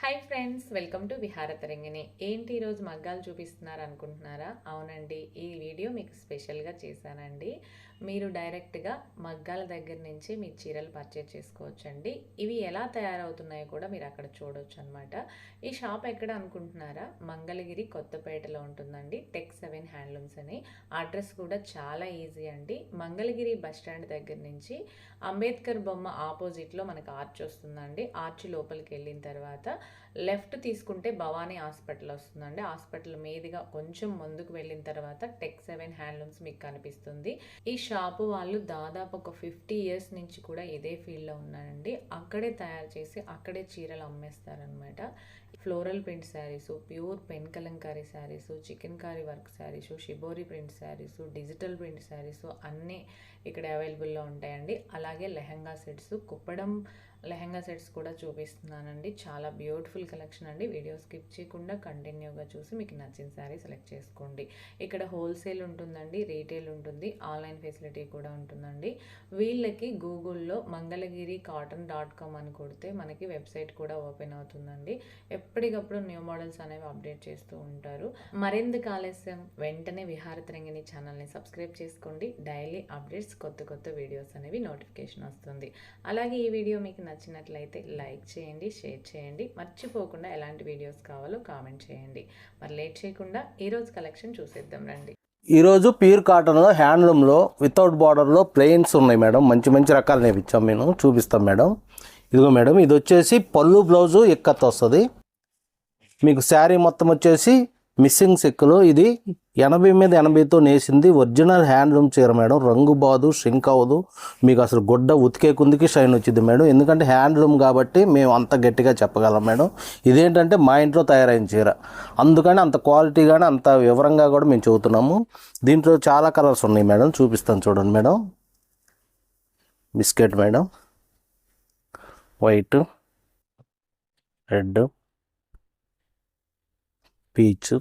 Hi friends welcome to విహార తరంగిణి. ఏంటి ఈరోజు మగ్గాలు చూపిస్తున్నారు అనుకుంటున్నారా? అవునండి ఈ వీడియో మీకు స్పెషల్గా చేశానండి. మీరు డైరెక్ట్గా మగ్గాల దగ్గర నుంచి మీ చీరలు పర్చేజ్ చేసుకోవచ్చండి. ఇవి ఎలా తయారవుతున్నాయో కూడా మీరు అక్కడ చూడొచ్చు అనమాట ఈ షాప్ ఎక్కడ అనుకుంటున్నారా? మంగళగిరి కొత్తపేటలో ఉంటుందండి టెక్ సెవెన్ హ్యాండ్లూమ్స్ అని. అడ్రస్ కూడా చాలా ఈజీ అండి. మంగళగిరి బస్ స్టాండ్ దగ్గర నుంచి అంబేద్కర్ బొమ్మ ఆపోజిట్లో మనకు ఆర్చ్ వస్తుందండి. ఆర్చ్ లోపలికి వెళ్ళిన తర్వాత లెఫ్ట్ తీసుకుంటే భవానీ హాస్పిటల్ వస్తుందండి. హాస్పిటల్ మీదుగా కొంచెం ముందుకు వెళ్ళిన తర్వాత టెక్ సెవెన్ హ్యాండ్లూమ్స్ మీకు కనిపిస్తుంది. ఈ షాపు వాళ్ళు దాదాపు ఒక ఫిఫ్టీ ఇయర్స్ నుంచి కూడా ఇదే ఫీల్డ్లో ఉన్నారండి. అక్కడే తయారు చేసి అక్కడే చీరలు అమ్మేస్తారనమాట floral print sarees pure pen Kalamkari sarees chikankari work sarees shibori print sarees digital print sarees అన్నీ ఇక్కడ అవైలబుల్లో ఉంటాయండి. అలాగే లెహంగా సెట్స్ కుప్పడం లెహంగా సెట్స్ కూడా చూపిస్తున్నానండి. చాలా బ్యూటిఫుల్ కలెక్షన్ అండి. వీడియో స్కిప్ చేయకుండా కంటిన్యూగా చూసి మీకు నచ్చిన శారీ సెలెక్ట్ చేసుకోండి. ఇక్కడ హోల్సేల్ ఉంటుందండి రీటైల్ ఉంటుంది ఆన్లైన్ ఫెసిలిటీ కూడా ఉంటుందండి. వీళ్ళకి గూగుల్లో మంగళగిరి కాటన్ డాట్ కామ్ అని కొడితే మనకి వెబ్సైట్ కూడా ఓపెన్ అవుతుందండి. ఎప్పటికప్పుడు న్యూ మోడల్స్ అనేవి అప్డేట్ చేస్తూ ఉంటారు. మరెందుకు ఆలస్యం వెంటనే విహారతరంగిణి ఛానల్ని సబ్స్క్రైబ్ చేసుకోండి. డైలీ అప్డేట్స్ కొత్త కొత్త వీడియోస్ అనేవి నోటిఫికేషన్ వస్తుంది. అలాగే ఈ వీడియో మీకు నచ్చినట్లయితే లైక్ చేయండి షేర్ చేయండి. మర్చిపోకుండా ఎలాంటి వీడియోస్ కావాలో కామెంట్ చేయండి. మరి లేట్ చేయకుండా ఈరోజు కలెక్షన్ చూసేద్దాం రండి. ఈరోజు ప్యూర్ కాటన్లో హ్యాండ్లూమ్లో వితౌట్ బార్డర్లో ప్లెయిన్స్ ఉన్నాయి మేడం. మంచి మంచి రకాలు నేర్పించాం మేము చూపిస్తాం మేడం. ఇదిగో మేడం ఇది వచ్చేసి పళ్ళు బ్లౌజు ఎక్కత్ వస్తుంది మీకు శారీ మొత్తం వచ్చేసి మిస్సింగ్ సిక్లో ఇది ఎనభై మీద ఎనభైతో నేసింది ఒరిజినల్ హ్యాండ్లూమ్ చీర మేడం. రంగు బాదు షింక్ అవ్వదు. మీకు అసలు గుడ్డ ఉతికే కుందికి షైన్ వచ్చింది మేడం. ఎందుకంటే హ్యాండ్లూమ్ కాబట్టి మేము అంత గట్టిగా చెప్పగలం మేడం. ఇదేంటంటే మా ఇంట్లో తయారైన చీర. అందుకని అంత క్వాలిటీగానే అంత వివరంగా కూడా మేము చెబుతున్నాము. దీంట్లో చాలా కలర్స్ ఉన్నాయి మేడం. చూపిస్తాను చూడండి madam. Biscuit madam. White red peach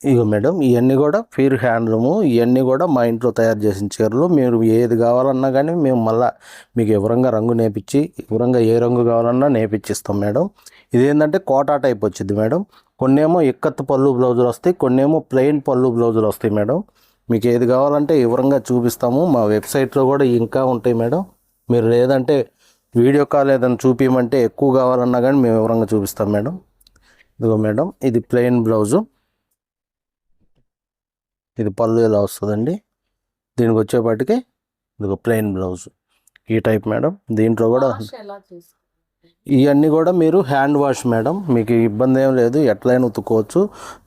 ఇక మేడం ఇవన్నీ కూడా ప్యూర్ హ్యాండ్లూము ఇవన్నీ కూడా మా ఇంట్లో తయారు చేసిన చీరలు. మీరు ఏది కావాలన్నా కానీ మేము మళ్ళా మీకు వివరంగా రంగు నేపించి వివరంగా ఏ రంగు కావాలన్నా నేపించిస్తాం మేడం. ఇదేంటంటే కోటా టైప్ వచ్చింది మేడం. కొన్నేమో ఇక్కత్తు పళ్ళు బ్లౌజులు వస్తాయి కొన్నేమో ప్లెయిన్ పళ్ళు బ్లౌజులు వస్తాయి మేడం. మీకు ఏది కావాలంటే వివరంగా చూపిస్తాము. మా వెబ్సైట్లో కూడా ఇంకా ఉంటాయి మేడం. మీరు లేదంటే వీడియో కాల్ ఏదైనా చూపించమంటే ఎక్కువ కావాలన్నా కానీ మేము వివరంగా చూపిస్తాం మేడం. ఇదిగో మేడం ఇది ప్లెయిన్ బ్లౌజు. ఇది పళ్ళు ఇలా వస్తుందండి? దీనికి వచ్చేపాటికి ఇదిగో ప్లెయిన్ బ్లౌజ్. ఈ టైప్ మేడం దీంట్లో కూడా ఇవన్నీ కూడా మీరు హ్యాండ్ వాష్ మేడం మీకు ఇబ్బంది ఏం లేదు ఎట్లయినా ఉతుక్కోవచ్చు.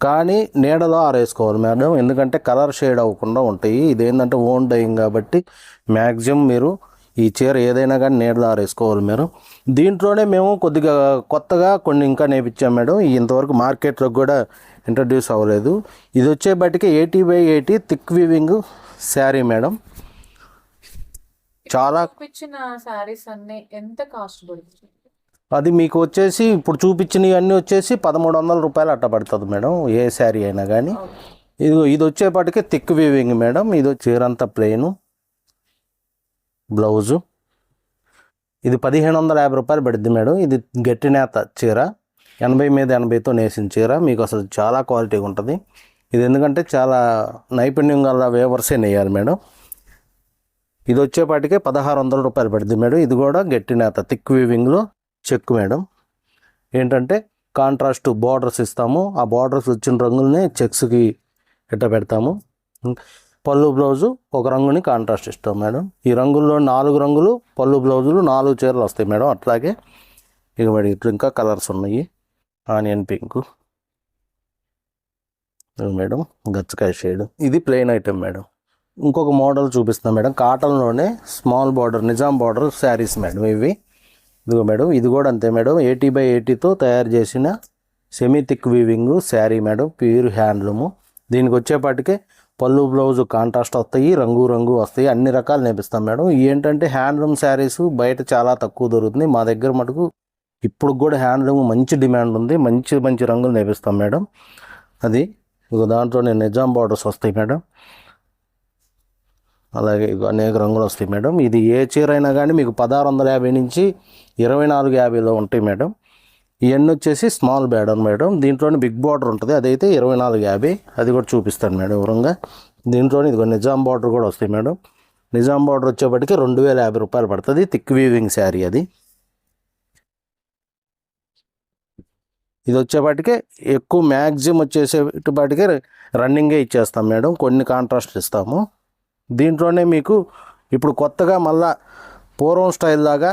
కానీ నీడలో ఆరేసుకోవాలి మేడం ఎందుకంటే కలర్ షేడ్ అవ్వకుండా ఉంటాయి. ఇదేంటంటే ఓన్ డైయింగ్ కాబట్టి మ్యాక్సిమం మీరు ఈ చీర ఏదైనా కానీ నీడలో ఆరేసుకోవాలి మీరు. దీంట్లోనే మేము కొద్దిగా కొత్తగా కొన్ని ఇంకా నేర్పించాం మేడం. ఇంతవరకు మార్కెట్లోకి కూడా ఇంట్రడ్యూస్ అవ్వలేదు. ఇది వచ్చేపటికి eighty by eighty thick weaving saree madam. చాలా శారీస్ అన్ని ఎంత కాస్ట్ పడుతుంది? అది మీకు వచ్చేసి ఇప్పుడు చూపించినవి అన్నీ వచ్చేసి పదమూడు వందల రూపాయలు అట్ట పడుతుంది మేడం ఏ శారీ అయినా కానీ. ఇది ఇది వచ్చేపాటికి థిక్ వీవింగ్ మేడం. ఇది చీరంతా ప్లెయిన్ బ్లౌజు. ఇది పదిహేను వందల యాభై రూపాయలు పడుద్ది మేడం. ఇది గట్టి నేత చీర. ఎనభై మీద ఎనభైతో నేసిన చీర. మీకు అసలు చాలా క్వాలిటీగా ఉంటుంది. ఇది ఎందుకంటే చాలా నైపుణ్యం గల వేవర్సే నేయాలి మేడం. ఇది వచ్చేపాటికే పదహారు వందల రూపాయలు పడుద్ది మేడం. ఇది కూడా గట్టి నేత థిక్ వీవింగ్లో చెక్ మేడం. ఏంటంటే కాంట్రాస్ట్ బార్డర్స్ ఇస్తాము. ఆ బార్డర్స్ వచ్చిన రంగులనే చెక్స్కి ఇట్ట పెడతాము. పళ్ళు బ్లౌజు ఒక రంగుని కాంట్రాస్ట్ ఇస్తాం మేడం. ఈ రంగుల్లో నాలుగు రంగులు పళ్ళు బ్లౌజులు నాలుగు చీరలు వస్తాయి మేడం అట్లాగే. ఇక మరి ఇట్లా ఇంకా కలర్స్ ఉన్నాయి. Onion pink. మేడం గచ్చకాయ షేడ్ ఇది ప్లెయిన్ ఐటమ్ మేడం. ఇంకొక మోడల్ చూపిస్తాం madam. కాటన్లోనే small border Nizam border sarees madam ఇవి. ఇదిగో మేడం ఇది కూడా అంతే మేడం. ఎయిటీ బై ఎయిటీతో తయారు చేసిన semi thick weaving saree madam. Pure handloom దీనికి వచ్చేపాటికే పళ్ళు బ్లౌజ్ కాంట్రాస్ట్ వస్తాయి రంగు రంగు వస్తాయి అన్ని రకాలు నేపిస్తాం మేడం. ఏంటంటే హ్యాండ్లూమ్ శారీస్ బయట చాలా తక్కువ దొరుకుతుంది. మా దగ్గర మటుకు ఇప్పుడు కూడా హ్యాండ్లూమ్ మంచి డిమాండ్ ఉంది. మంచి మంచి రంగులు నేపిస్తాం మేడం. అది ఇక దాంట్లో నేను నిజాం బార్డర్స్ వస్తాయి మేడం. అలాగే అనేక రంగులు వస్తాయి మేడం. ఇది ఏ చీర అయినా కానీ మీకు పదహారు వందల యాభై నుంచి ఇరవై నాలుగు యాభైలో ఉంటాయి మేడం. ఇవన్నీ వచ్చేసి స్మాల్ బ్యాడర్ మేడం. దీంట్లోనే బిగ్ బార్డర్ ఉంటుంది. అదైతే ఇరవై నాలుగు యాభై. అది కూడా చూపిస్తాను మేడం వివరంగా. దీంట్లోనే ఇదిగో నిజాం బార్డర్ కూడా వస్తాయి మేడం. నిజాం బార్డర్ వచ్చేప్పటికి రెండు వేల యాభై రూపాయలు పడుతుంది. థిక్ వీవింగ్ శారీ అది. ఇది వచ్చేపాటికే ఎక్కువ మ్యాక్సిమం వచ్చేసేటపాటికే రన్నింగే ఇచ్చేస్తాం మేడం. కొన్ని కాంట్రాస్ట్ ఇస్తాము. దీంట్లోనే మీకు ఇప్పుడు కొత్తగా మళ్ళా పూర్వం స్టైల్ లాగా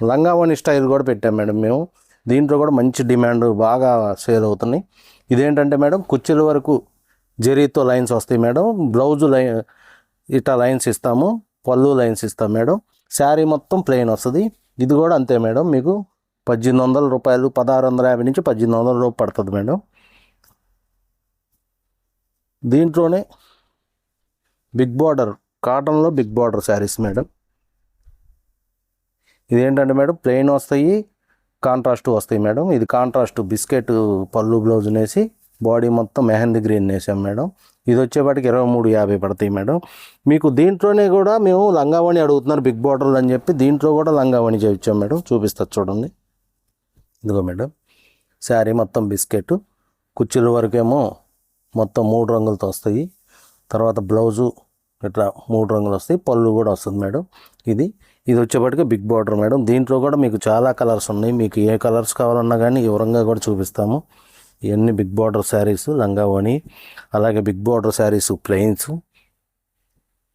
లంగావణి స్టైల్ కూడా పెట్టాం మేడం మేము. దీంట్లో కూడా మంచి డిమాండ్ బాగా సేల్ అవుతున్నాయి. ఇదేంటంటే మేడం కుర్చీల వరకు జరీతో లైన్స్ వస్తాయి మేడం. బ్లౌజు లై ఇట్లా లైన్స్ ఇస్తాము పళ్ళు లైన్స్ ఇస్తాం మేడం. శారీ మొత్తం ప్లెయిన్ వస్తుంది. ఇది కూడా అంతే మేడం మీకు పద్దెనిమిది వందల రూపాయలు పదహారు వందల యాభై నుంచి పద్దెనిమిది వందల రూపాయలు పడుతుంది మేడం. దీంట్లోనే బిగ్ బార్డర్ కాటన్లో బిగ్ బార్డర్ శారీస్ మేడం. ఇదేంటంటే మేడం ప్లెయిన్ వస్తాయి కాంట్రాస్ట్ వస్తాయి మేడం. ఇది కాంట్రాస్ట్ బిస్కెట్ పళ్ళు బ్లౌజ్ వేసి బాడీ మొత్తం మెహందీ గ్రీన్ వేసాం మేడం. ఇది వచ్చేపాటికి ఇరవై మూడు యాభై పడతాయి మేడం. మీకు దీంట్లోనే కూడా మేము లంగావణి అడుగుతున్నారు బిగ్ బార్డర్లు అని చెప్పి. దీంట్లో కూడా లంగావణి చేయించాం మేడం. చూపిస్తా చూడండి. ఇదిగో మేడం. శారీ మొత్తం బిస్కెట్. కుర్చీల వరకేమో మొత్తం మూడు రంగులతో వస్తాయి. తర్వాత బ్లౌజు ఇట్లా మూడు రంగులు వస్తాయి. పళ్ళు కూడా వస్తుంది మేడం. ఇది ఇది వచ్చేప్పటికి బిగ్ బార్డర్ మేడం. దీంట్లో కూడా మీకు చాలా కలర్స్ ఉన్నాయి. మీకు ఏ కలర్స్ కావాలన్నా కానీ వివరంగా కూడా చూపిస్తాము. ఇవన్నీ బిగ్ బార్డర్ శారీస్ లంగావోని అలాగే బిగ్ బార్డర్ శారీస్ ప్లెయిన్స్.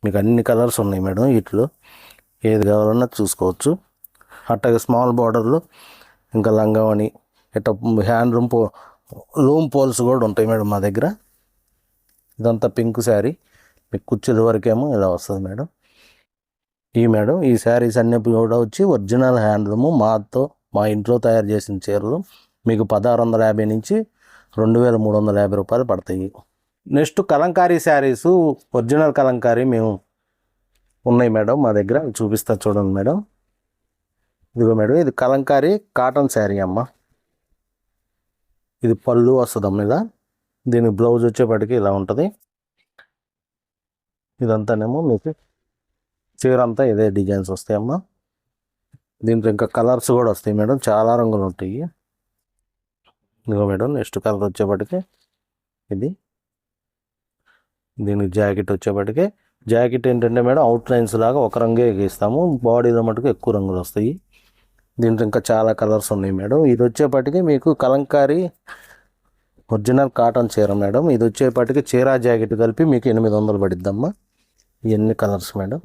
మీకు అన్ని కలర్స్ ఉన్నాయి మేడం వీటిలో. ఏది కావాలన్నా చూసుకోవచ్చు. అట్లాగే స్మాల్ బార్డర్లో ఇంకా లంగావని ఇట్లా హ్యాండ్ రూమ్ పో లూమ్ పోల్స్ కూడా ఉంటాయి మేడం మా దగ్గర. ఇదంతా పింక్ శారీ. మీకు కుర్చీల వరకేమో ఇలా వస్తుంది మేడం. ఈ మేడం ఈ శారీస్ అన్ని కూడా వచ్చి ఒరిజినల్ హ్యాండ్లూము. మాతో మా ఇంట్లో తయారు చేసిన చీరలు మీకు పదహారు వందల యాభై నుంచి రెండు వేల మూడు వందల యాభై రూపాయలు పడతాయి. నెక్స్ట్ కలంకారీ శారీస్ ఒరిజినల్ కలంకారీ మేము ఉన్నాయి మేడం మా దగ్గర. చూపిస్తా చూడండి మేడం. ఇదిగో మేడం ఇది కలంకారీ కాటన్ శారీ అమ్మ. ఇది పళ్ళు వస్తుంది అమ్మ దీనికి దీని బ్లౌజ్ వచ్చేప్పటికి ఇలా ఉంటుంది. ఇదంతానేమో మీకు చీర అంతా ఇదే డిజైన్స్ వస్తాయి అమ్మ. దీంట్లో ఇంకా కలర్స్ కూడా వస్తాయి మేడం. చాలా రంగులు ఉంటాయి. ఇదిగో మేడం నెక్స్ట్ కలర్ వచ్చేప్పటికి ఇది. దీనికి జాకెట్ వచ్చేప్పటికి. జాకెట్ ఏంటంటే మేడం అవుట్ లైన్స్ లాగా ఒక రంగే గీస్తాము. బాడీలో మటుకు ఎక్కువ రంగులు వస్తాయి. దీంట్లో ఇంకా చాలా కలర్స్ ఉన్నాయి మేడం. ఇది వచ్చేప్పటికి మీకు కలంకారీ ఒరిజినల్ కాటన్ చీర మేడం. ఇది వచ్చేప్పటికి చీర జాకెట్ కలిపి మీకు ఎనిమిది వందలు పడిద్దమ్మా. ఇవన్నీ కలర్స్ మేడం.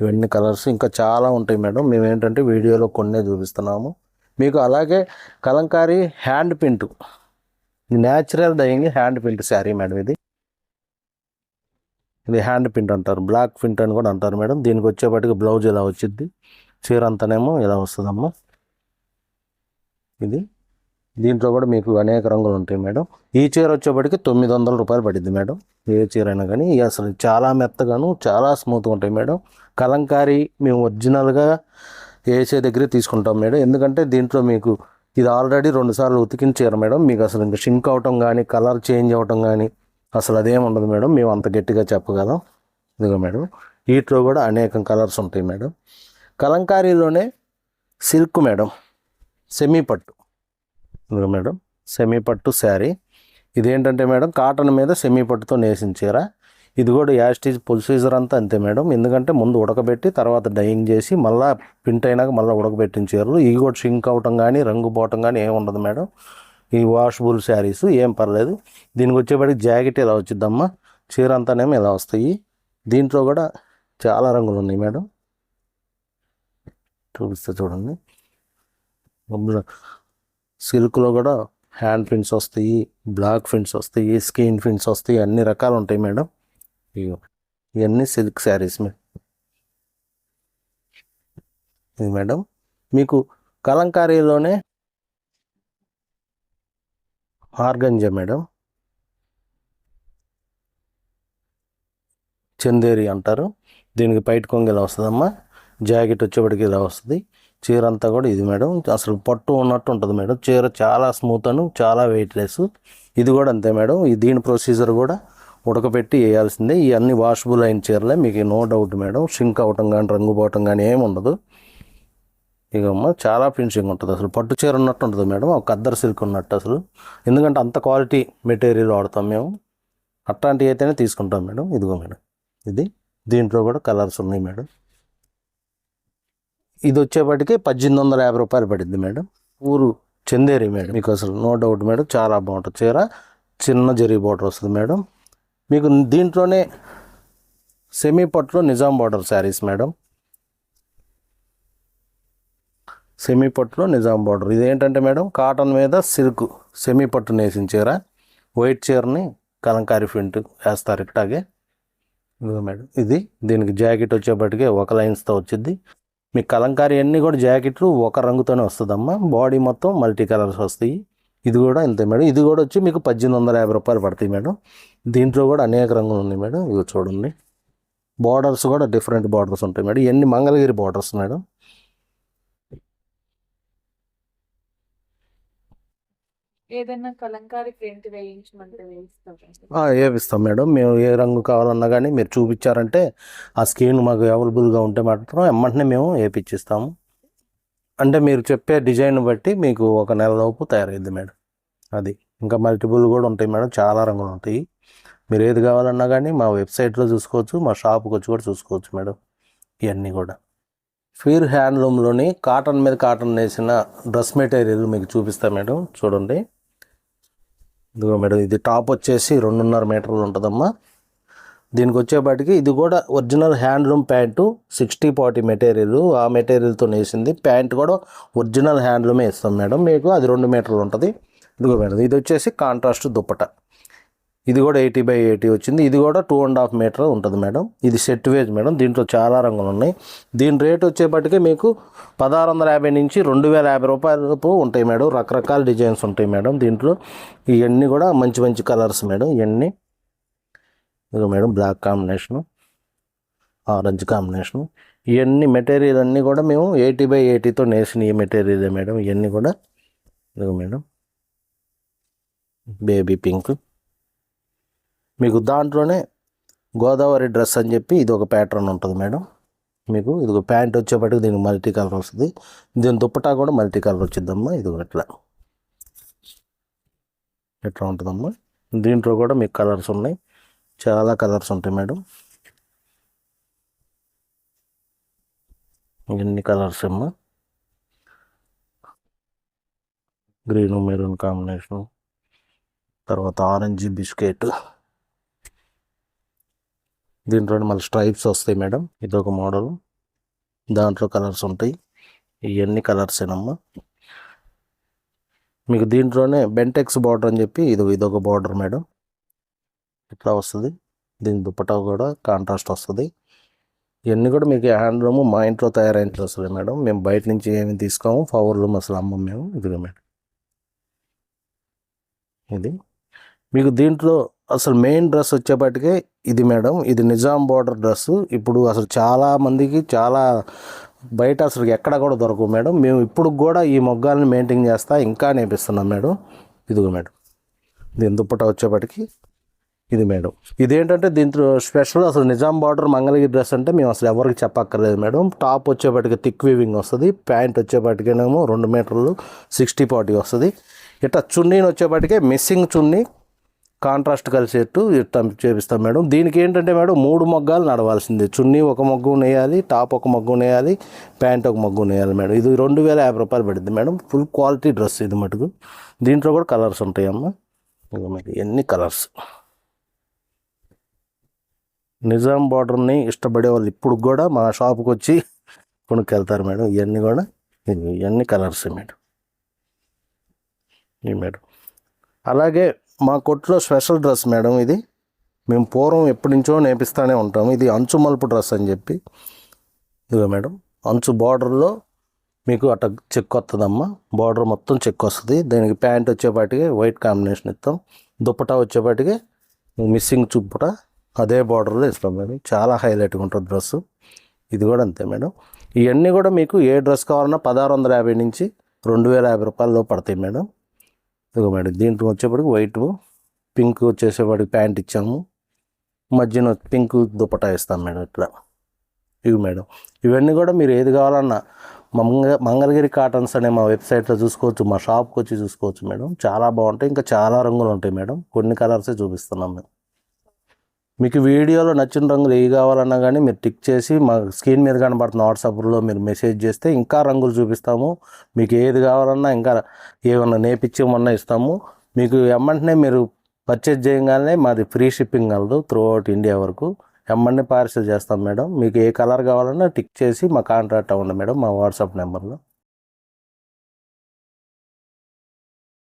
ఇవన్నీ కలర్స్ ఇంకా చాలా ఉంటాయి మేడం. మేము ఏంటంటే వీడియోలో కొన్నే చూపిస్తున్నాము. మీకు అలాగే Kalamkari hand print. Natural dyeing hand print saree madam ఇది. ఇది హ్యాండ్ ప్రింట్ అంటారు. బ్లాక్ ప్రింట్ అని కూడా అంటారు మేడం. దీనికి వచ్చేపాటికి బ్లౌజ్ ఇలా వచ్చింది చీర అంతానేమో ఇలా వస్తుందమ్మా? ఇది. దీంట్లో కూడా మీకు అనేక రంగులు ఉంటాయి మేడం. ఈ చీర వచ్చేప్పటికి తొమ్మిది వందల రూపాయలు పడింది మేడం. ఏ చీర అయినా కానీ అసలు చాలా మెత్తగాను చాలా స్మూత్గా ఉంటాయి మేడం. కలంకారీ మేము ఒరిజినల్గా వేసే దగ్గరే తీసుకుంటాం మేడం. ఎందుకంటే దీంట్లో మీకు ఇది ఆల్రెడీ రెండుసార్లు ఉతికిన చీర మేడం. మీకు అసలు ఇంకా షింక్ అవటం కానీ కలర్ చేంజ్ అవటం కానీ అసలు అదేం ఉండదు మేడం. మేము అంత గట్టిగా చెప్పగలం. ఇదిగో మేడం వీటిలో కూడా అనేకం కలర్స్ ఉంటాయి మేడం. కలంకారీలోనే సిల్క్ మేడం సెమీ పట్టు. ఇదిగో మేడం. సెమీ పట్టు శారీ. ఇదేంటంటే మేడం కాటన్ మీద సెమీ పట్టుతో నేసిన చీర. ఇది కూడా యాస్టీజ్ ప్రొసీజర్ అంతా అంతే మేడం. ఎందుకంటే ముందు ఉడకబెట్టి తర్వాత డైయింగ్ చేసి మళ్ళీ ప్రింట్ అయినాక మళ్ళీ ఉడకబెట్టిన చీరలు. ఇవి కూడా షింక్ అవటం కానీ రంగు పోవటం కానీ ఏమి ఉండదు మేడం. ఈ వాషబుల్ శారీస్ ఏం పర్లేదు. దీనికి వచ్చేప్పటికి జాకెట్ ఇలా వచ్చిద్దమ్మా? చీర అంతానేమో ఇలా వస్తాయి? దీంట్లో కూడా చాలా రంగులు ఉన్నాయి మేడం. చూపిస్తే చూడండి. సిల్క్లో కూడా హ్యాండ్ ప్రింట్స్ వస్తాయి బ్లాక్ ప్రింట్స్ వస్తాయి స్కిన్ ప్రింట్స్ వస్తాయి అన్ని రకాలు ఉంటాయి మేడం. ఇవన్నీ సిల్క్ శారీస్ ఇది మేడం మీకు కలంకారీలోనే ఆర్గంజా మేడం. చందేరి అంటారు. దీనికి బయట కొంగు ఇలా వస్తుందమ్మా జాకెట్ వచ్చేప్పటికి ఇలా వస్తుంది. చీర అంతా కూడా ఇది మేడం. అసలు పట్టు ఉన్నట్టు ఉంటుంది మేడం. చీర చాలా స్మూత్ అను చాలా వెయిట్లెస్ ఇది కూడా అంతే మేడం. ఈ దీని ప్రొసీజర్ కూడా ఉడకబెట్టి వేయాల్సిందే. ఇవన్నీ వాషబుల్ అయిన చీరలే మీకు నో డౌట్ మేడం. షింక్ అవటం కానీ రంగు పోవటం కానీ ఏమి ఉండదు. ఇక చాలా ఫినిషింగ్ ఉంటుంది అసలు. పట్టు చీర ఉన్నట్టు ఉంటుంది మేడం. ఒక అద్దర్ సిల్క్ ఉన్నట్టు అసలు. ఎందుకంటే అంత క్వాలిటీ మెటీరియల్ వాడతాం మేము. అట్లాంటివి అయితేనే తీసుకుంటాం మేడం. ఇదిగో మేడం. ఇది. దీంట్లో కూడా కలర్స్ ఉన్నాయి మేడం. ఇది వచ్చేప్పటికి పద్దెనిమిది వందల యాభై రూపాయలు పడింది మేడం. ఊరు చందేరి మేడం. మీకు అసలు నో డౌట్ మేడం చాలా బాగుంటుంది. చీర చిన్న జరీ బార్డర్ వస్తుంది మేడం. మీకు దీంట్లోనే సెమీ పట్టులో Nizam border sarees madam. Semi పట్టులో నిజాం బార్డర్. ఇదేంటంటే మేడం కాటన్ మీద సిల్క్ సెమీ పట్టు నేసిన చీర. వైట్ చీరని కలంకారీ ప్రింట్ వేస్తారు ఇట్లాగే మేడం ఇది దీనికి జాకెట్ వచ్చేప్పటికే ఒక లైన్స్తో వచ్చింది. మీకు కలంకారీ అన్నీ కూడా జాకెట్లు ఒక రంగుతోనే వస్తుందమ్మా. బాడీ మొత్తం మల్టీ కలర్స్ వస్తాయి. ఇది కూడా ఇంతే మేడం. ఇది కూడా వచ్చి మీకు పద్దెనిమిది వందల యాభై రూపాయలు పడతాయి మేడం. దీంట్లో కూడా అనేక రంగులు ఉన్నాయి మేడం. ఇవి చూడండి. బార్డర్స్ కూడా డిఫరెంట్ బార్డర్స్ ఉంటాయి మేడం. ఇవన్నీ మంగళగిరి బార్డర్స్ మేడం. ఏదైనా కలంకారీ ప్రింట్ వేయించమంటే వేయిస్తాం వేపిస్తాం మేడం. మేము ఏ రంగు కావాలన్నా కానీ మీరు చూపించారంటే ఆ స్క్రీన్ మాకు అవైలబుల్గా ఉంటే మాత్రం వెంటనే మేము వేపించిస్తాము అంటే మీరు చెప్పే డిజైన్ బట్టి మీకు ఒక నెల లోపు తయారైద్ది మేడం. అది ఇంకా మల్టిపుల్ కూడా ఉంటాయి మేడం. చాలా రంగులు ఉంటాయి. మీరు ఏది కావాలన్నా కానీ మా వెబ్సైట్లో చూసుకోవచ్చు మా షాప్కి వచ్చి కూడా చూసుకోవచ్చు మేడం. ఇవన్నీ కూడా. ఫీర్ హ్యాండ్లూమ్లోని కాటన్ మీద కాటన్ వేసిన డ్రెస్ మెటీరియల్ మీకు చూపిస్తా మేడం. చూడండి. ఇదిగో మేడం ఇది టాప్ వచ్చేసి రెండున్నర మీటర్లు ఉంటుందమ్మా. దీనికి వచ్చేపాటికి ఇది కూడా original handloom pant sixty forty material. ఆ మెటీరియల్తో వేసింది ప్యాంట్ కూడా ఒరిజినల్ హ్యాండ్లూమే ఇస్తాం మేడం మీకు. అది రెండు మీటర్లు ఉంటుంది. ఇదిగో మేడం ఇది వచ్చేసి కాంట్రాస్ట్ దుప్పట. ఇది కూడా ఎయిటీ బై ఎయిటీ వచ్చింది. ఇది కూడా టూ అండ్ హాఫ్ మీటర్ ఉంటుంది మేడం. ఇది సెట్ వేజ్ మేడం. దీంట్లో చాలా రంగులు ఉన్నాయి. దీని రేట్ వచ్చేపటికి మీకు పదహారు వందల యాభై నుంచి రెండు వేల యాభై రూపాయలకు ఉంటాయి మేడం. రకరకాల డిజైన్స్ ఉంటాయి మేడం దీంట్లో. ఇవన్నీ కూడా మంచి మంచి కలర్స్ మేడం. ఇవన్నీ. ఇదిగో madam black combination orange combination ఇవన్నీ మెటీరియల్ అన్నీ కూడా మేము ఎయిటీ బై ఎయిటీతో నేసిన ఈ మెటీరియల్ మేడం. ఇవన్నీ కూడా. ఇదిగో మేడం. బేబీ పింక్ మీకు దాంట్లోనే గోదావరి డ్రెస్ అని చెప్పి ఇది ఒక ప్యాటర్న్ ఉంటుంది మేడం. మీకు ఇది ప్యాంట్ వచ్చేప్పటికి దీనికి మల్టీ కలర్ వస్తుంది. దీని దుప్పటా కూడా మల్టీ కలర్ వచ్చిందమ్మా. ఇది ఎట్లా ఎట్లా ఉంటుందమ్మా? దీంట్లో కూడా మీకు కలర్స్ ఉన్నాయి. చాలా కలర్స్ ఉంటాయి మేడం. ఎన్ని కలర్స్ అమ్మా? Green maroon combination. తర్వాత ఆరెంజ్ బిస్కెట్. దీంట్లో మళ్ళీ స్ట్రైప్స్ వస్తాయి మేడం. ఇది ఒక మోడల్ దాంట్లో కలర్స్ ఉంటాయి. ఇవన్నీ కలర్సేనమ్మా మీకు దీంట్లోనే బెంటెక్స్ బార్డర్ అని చెప్పి ఇది ఇదొక బార్డర్ మేడం. ఇట్లా వస్తుంది. దీని దుప్పటా కూడా కాంట్రాస్ట్ వస్తుంది. ఇవన్నీ కూడా మీకు హ్యాండ్లూమ్ మా ఇంట్లో తయారైన వస్తుంది మేడం. మేము బయట నుంచి ఏమి తీసుకోము. పవర్లూమ్ అసలు అమ్మం మేము. ఇదిగో మేడం. ఇది. మీకు దీంట్లో అసలు మెయిన్ డ్రెస్ వచ్చేప్పటికే ఇది మేడం ఇది నిజాం బార్డర్ డ్రెస్ ఇప్పుడు అసలు చాలా మందికి చాలా బయట అసలు ఎక్కడ కూడా దొరకవు మేడం. మేము ఇప్పుడు కూడా ఈ మొగ్గాలను మెయింటైన్ చేస్తా ఇంకా నేపిస్తున్నాం మేడం. ఇదిగో మేడం. దీని దుప్పట వచ్చేప్పటికి ఇది మేడం. ఇదేంటంటే దీంట్లో స్పెషల్ అసలు నిజాం బార్డర్ మంగళగిరి డ్రెస్ అంటే మేము అసలు ఎవరికి చెప్పక్కర్లేదు మేడం. టాప్ వచ్చేప్పటికి థిక్ వీవింగ్ వస్తుంది. ప్యాంట్ వచ్చేప్పటికేనేమో రెండు మీటర్లు సిక్స్టీ ఫార్టీ వస్తుంది. ఇట్లా చున్నీని వచ్చేప్పటికే మిస్సింగ్ చున్నీ కాంట్రాస్ట్ కలిసేట్టు చేపిస్తాం మేడం. దీనికి ఏంటంటే మేడం మూడు మగ్గాలు నడవాల్సింది. చున్నీ ఒక మగ్గు నేయాలి టాప్ ఒక మగ్గు నేయాలి ప్యాంట్ ఒక మగ్గు నేయాలి మేడం. ఇది రెండు వేల యాభై రూపాయలు పడింది మేడం. ఫుల్ క్వాలిటీ డ్రెస్ ఇది మటుకు. దీంట్లో కూడా కలర్స్ ఉంటాయమ్మా. ఇక మరి ఎన్ని కలర్స్. నిజాం బార్డర్ని ఇష్టపడే వాళ్ళు ఇప్పుడు కూడా మా షాప్కి వచ్చి కొనుక్కెళ్తారు మేడం. ఇవన్నీ కూడా. ఇవన్నీ కలర్స్ మేడం. ఈ మేడం. అలాగే మా కొట్లో స్పెషల్ డ్రెస్ మేడం ఇది. మేము పూర్వం ఎప్పటి నుంచో నేపిస్తూనే ఉంటాము ఇది అంచు మలుపు డ్రెస్ అని చెప్పి. ఇదిగో మేడం అంచు బార్డర్లో మీకు అట్ట చెక్ వస్తుందమ్మా బార్డర్ మొత్తం చెక్ వస్తుంది. దీనికి ప్యాంట్ వచ్చేపాటికి వైట్ కాంబినేషన్ ఇస్తాం దుప్పటా వచ్చేపాటికి మిస్సింగ్ చుప్పట అదే బార్డర్లో ఇస్తాం మేడం. చాలా హైలైట్గా ఉంటుంది డ్రెస్. ఇది కూడా అంతే మేడం. ఇవన్నీ కూడా మీకు ఏ డ్రెస్ కావాలన్నా పదహారు వందల యాభై నుంచి రెండు వేల యాభై రూపాయల్లో పడతాయి మేడం. ఇదిగో మేడం దీంట్లో వచ్చేప్పటికి వైట్ పింక్ వచ్చేసేవాడికి ప్యాంట్ ఇచ్చాము. మధ్యన పింక్ దుపటా ఇస్తాం మేడం ఇట్లా ఇవి మేడం ఇవన్నీ కూడా మీరు ఏది కావాలన్నా మంగ మంగళగిరి కాటన్స్ అనే మా వెబ్సైట్లో చూసుకోవచ్చు మా షాప్కి వచ్చి చూసుకోవచ్చు మేడం. చాలా బాగుంటాయి ఇంకా చాలా రంగులు ఉంటాయి మేడం. కొన్ని కలర్సే చూపిస్తున్నాం మేము. మీకు వీడియోలో నచ్చిన రంగులు ఏ కావాలన్నా కానీ మీరు టిక్ చేసి మా స్క్రీన్ మీద కనబడుతున్న వాట్సాప్లో మీరు మెసేజ్ చేస్తే ఇంకా రంగులు చూపిస్తాము. మీకు ఏది కావాలన్నా ఇంకా ఏమన్నా నేర్పించేమన్నా ఇస్తాము. మీకు ఎమ్మంటనే మీరు పర్చేజ్ చేయగానే మాది ఫ్రీ షిప్పింగ్ కలదు త్రూ అవుట్ ఇండియా వరకు. ఎమ్మంటే పార్సల్ చేస్తాం మేడం. మీకు ఏ కలర్ కావాలన్నా టిక్ చేసి మా కాంటాక్ట్ అవ్వండి మేడం మా వాట్సాప్ నెంబర్లో.